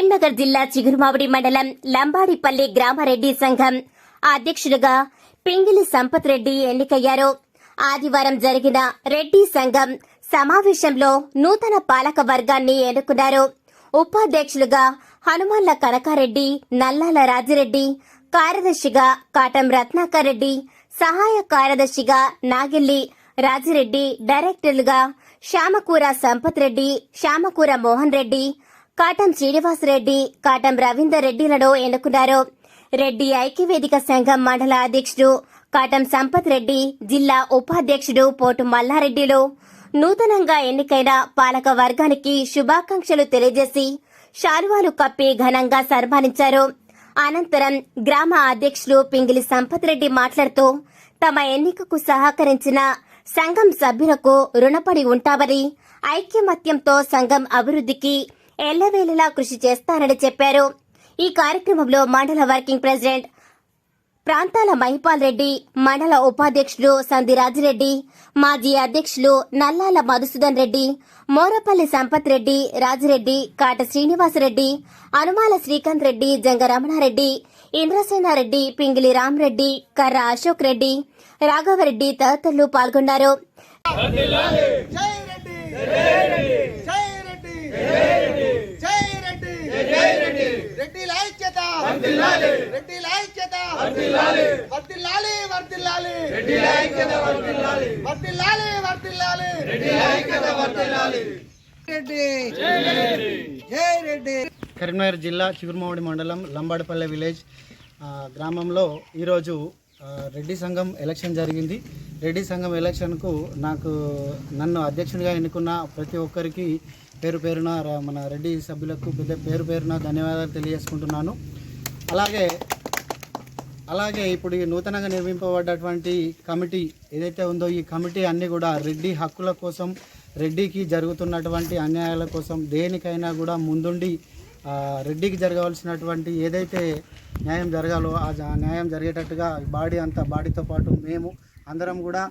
కరీంనగర్ జిల్లా చిగురుమావిడి మండలం లంబాడిపల్లి గ్రామరెడ్డి సంఘం అధ్యక్షులుగా పింగిలి సంపత్ రెడ్డి ఎన్నికయ్యారు. ఆదివారం జరిగిన రెడ్డి సంఘం సమావేశంలో నూతన పాలక వర్గాన్ని ఎన్నుకున్నారు. ఉపాధ్యక్షులుగా హనుమాన్ల కనకారెడ్డి నల్లాల రాజిరెడ్డి కార్యదర్శిగా కాటం రత్నాకర్ రెడ్డి సహాయ కార్యదర్శిగా నాగిల్లి రాజిరెడ్డి డైరెక్టర్లుగా శ్యామకూర సంపత్ రెడ్డి శ్యామకూర మోహన్ రెడ్డి కాటం శ్రీనివాసరెడ్డి కాటం రవీందర్ రెడ్డిలను ఎన్నుకున్నారు. రెడ్డి ఐక్యవేదిక సంఘం మండల అధ్యక్షుడు కాటం సంపత్ రెడ్డి జిల్లా ఉపాధ్యక్షుడు పోటు మల్లారెడ్డిలు. నూతనంగా ఎన్నికైన పాలక వర్గానికి శుభాకాంక్షలు తెలియజేసి శాలువాలు కప్పి ఘనంగా సన్మానించారు. అనంతరం గ్రామ అధ్యక్షులు పింగిలి సంపత్ రెడ్డి మాట్లాడుతూ తమ ఎన్నికకు సహకరించిన సంఘం సభ్యులకు రుణపడి ఉంటామని ఐక్యమత్యంతో సంఘం అభివృద్ధికి ఎల్లవేళలా కృషి చేస్తానని చెప్పారు. ఈ కార్యక్రమంలో మండల వర్కింగ్ ప్రెసిడెంట్ ప్రాంతాల మహిపాల్ రెడ్డి మండల ఉపాధ్యక్షులు సంధిరాజిరెడ్డి మాజీ అధ్యక్షులు నల్లాల మధుసూదన్ రెడ్డి మోరపల్లి సంపత్ రెడ్డి రాజిరెడ్డి కాట శ్రీనివాసరెడ్డి అనుమాల శ్రీకాంత్ రెడ్డి జంగ రమణారెడ్డి ఇంద్రసేనారెడ్డి పింగిలి రామరెడ్డి కర్ర అశోక్ రెడ్డి రాఘవరెడ్డి తదితరులు పాల్గొన్నారు జై రెడ్డి జై రెడ్డి జై రెడ్డి రెడ్డి ఐక్యత రెడ్డి ఐక్యత వర్దిల్లాలి వర్దిల్లాలి రెడ్డి ఐక్యత వర్దిల్లాలి వర్దిల్లాలి వర్దిల్లాలి రెడ్డి ఐక్యత వర్దిల్లాలి రెడ్డి. జై రెడ్డి. కరీంనగర్ జిల్లా చిగురుమామిడి మండలం లంబాడపల్లె విలేజ్ ఆ, గ్రామంలో ఈరోజు రెడ్డి సంఘం ఎలక్షన్ జరిగింది. రెడ్డి సంఘం ఎలక్షన్కు నాకు నన్ను అధ్యక్షునిగా ఎన్నుకున్న ప్రతి ఒక్కరికి పేరు పేరున మన రెడ్డి సభ్యులకు పెద్ద పేరు పేరున ధన్యవాదాలు తెలియజేసుకుంటున్నాను. అలాగే అలాగే ఇప్పుడు ఈ నూతనంగా నిర్మింపబడ్డటువంటి కమిటీ ఏదైతే ఉందో ఈ కమిటీ అన్నీ కూడా రెడ్డి హక్కుల కోసం రెడ్డికి జరుగుతున్నటువంటి అన్యాయాల కోసం దేనికైనా కూడా ముందుండి రెడ్డికి జరగవలసినటువంటి ఏదైతే న్యాయం జరగాలో ఆ న్యాయం జరిగేటట్టుగా బాడీ అంతా బాడీతో పాటు మేము అందరం కూడా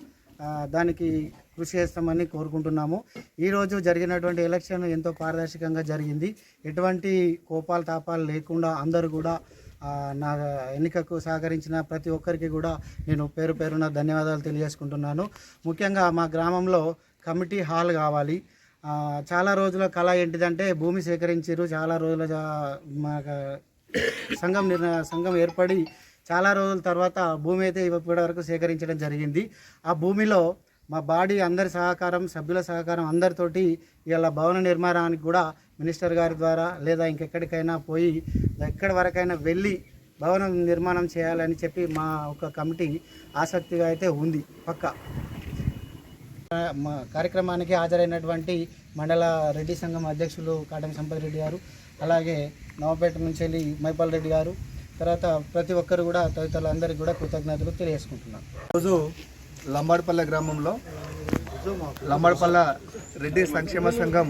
దానికి కృషి చేస్తామని కోరుకుంటున్నాము. ఈరోజు జరిగినటువంటి ఎలక్షన్ ఎంతో పారదర్శకంగా జరిగింది. ఎటువంటి కోపాలు తాపాలు లేకుండా అందరూ కూడా నా ఎన్నికకు సహకరించిన ప్రతి ఒక్కరికి కూడా నేను పేరు పేరున ధన్యవాదాలు తెలియజేసుకుంటున్నాను. ముఖ్యంగా మా గ్రామంలో కమిటీ హాల్ కావాలి. చాలా రోజుల కళ ఏంటిదంటే భూమి సేకరించారు చాలా రోజుల మా సంఘం నిర్ణయ సంఘం ఏర్పడి చాలా రోజుల తర్వాత భూమి అయితే ఇప్పటి వరకు సేకరించడం జరిగింది. ఆ భూమిలో మా బాడీ అందరి సహకారం సభ్యుల సహకారం అందరితోటి ఇలా భవన నిర్మాణానికి కూడా మినిస్టర్ గారి ద్వారా లేదా ఇంకెక్కడికైనా పోయి ఎక్కడి వరకైనా వెళ్ళి భవనం నిర్మాణం చేయాలని చెప్పి మా ఒక కమిటీ ఆసక్తిగా అయితే ఉంది. పక్క. మా కార్యక్రమానికి హాజరైనటువంటి మండల రెడ్డి సంఘం అధ్యక్షులు కాటం సంపత్ రెడ్డి గారు అలాగే నవపేట నుంచి వెళ్ళి మైపాల్ రెడ్డి గారు తర్వాత ప్రతి ఒక్కరు కూడా తదితరులందరికీ కూడా కృతజ్ఞతలు తెలియజేసుకుంటున్నాను. రోజు లంబాడపల్లె గ్రామంలో లంబాడపల్లె రెడ్డి సంక్షేమ సంఘం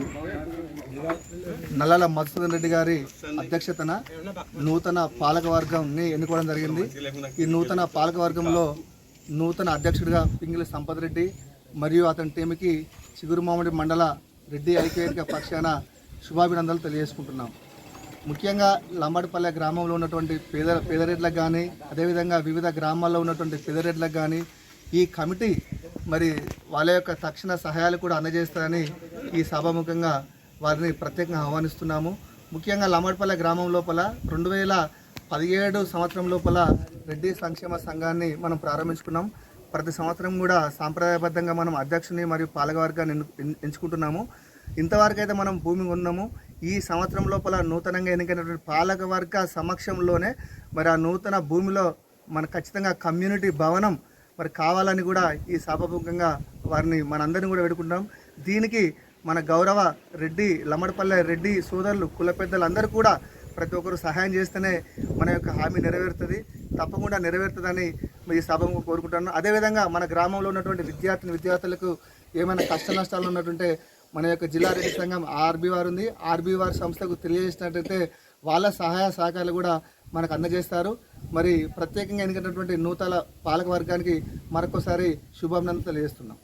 నల్లల మధుసూదన్ రెడ్డి గారి అధ్యక్షతన నూతన పాలకవర్గంని ఎన్నుకోవడం జరిగింది. ఈ నూతన పాలకవర్గంలో నూతన అధ్యక్షుడిగా పింగిలి సంపత్ రెడ్డి మరియు అతని టీంకి చిగురుమామిడి మండల రెడ్డి ఐక్యవేదిక పక్షాన శుభాభినందనలు తెలియజేసుకుంటున్నాం. ముఖ్యంగా లంబాడిపల్లె గ్రామంలో ఉన్నటువంటి పేద పేదరెడ్లకు కానీ అదేవిధంగా వివిధ గ్రామాల్లో ఉన్నటువంటి పేదరెడ్లకు కానీ ఈ కమిటీ మరి వాళ్ళ యొక్క తక్షణ సహాయాలు కూడా అందజేస్తారని ఈ సభాముఖంగా వారిని ప్రత్యేకంగా ఆహ్వానిస్తున్నాము. ముఖ్యంగా లంబాడిపల్లె గ్రామం లోపల రెండు వేల పదిహేడు సంవత్సరం లోపల రెడ్డి సంక్షేమ సంఘాన్ని మనం ప్రారంభించుకున్నాం. ప్రతి సంవత్సరం కూడా సాంప్రదాయబద్ధంగా మనం అధ్యక్షుని మరియు పాలకవర్గాన్ని ఎంచుకుంటున్నాము. ఇంతవరకు అయితే మనం భూమి ఉన్నాము ఈ సంవత్సరం లోపల నూతనంగా ఎన్నికైనటువంటి పాలకవర్గ సమక్షంలోనే మరి ఆ నూతన భూమిలో మన ఖచ్చితంగా కమ్యూనిటీ భవనం మరి కావాలని కూడా ఈ సభాముఖంగా వారిని మనందరినీ కూడా వేడుకుంటాం దీనికి మన గౌరవ రెడ్డి లమ్మడపల్లె రెడ్డి సోదరులు కుల పెద్దలందరూ కూడా ప్రతి ఒక్కరు సహాయం చేస్తేనే మన యొక్క హామీ నెరవేరుతుంది. తప్పకుండా నెరవేరుతుందని ఈ సభకు కోరుకుంటున్నాను అదేవిధంగా మన గ్రామంలో ఉన్నటువంటి విద్యార్థిని విద్యార్థులకు ఏమైనా కష్ట నష్టాలు ఉన్నట్టుంటే మన యొక్క జిల్లా రెడ్డి సంఘం ఆర్బీ వారు ఉంది. ఆర్బీ వారి సంస్థకు తెలియజేసినట్టయితే వాళ్ళ సహాయ సహకారాలు కూడా మనకు అందజేస్తారు. మరి ప్రత్యేకంగా ఎన్నికైనటువంటి నూతన పాలక వర్గానికి మరొకసారి శుభాభినందనలు తెలియజేస్తున్నాం.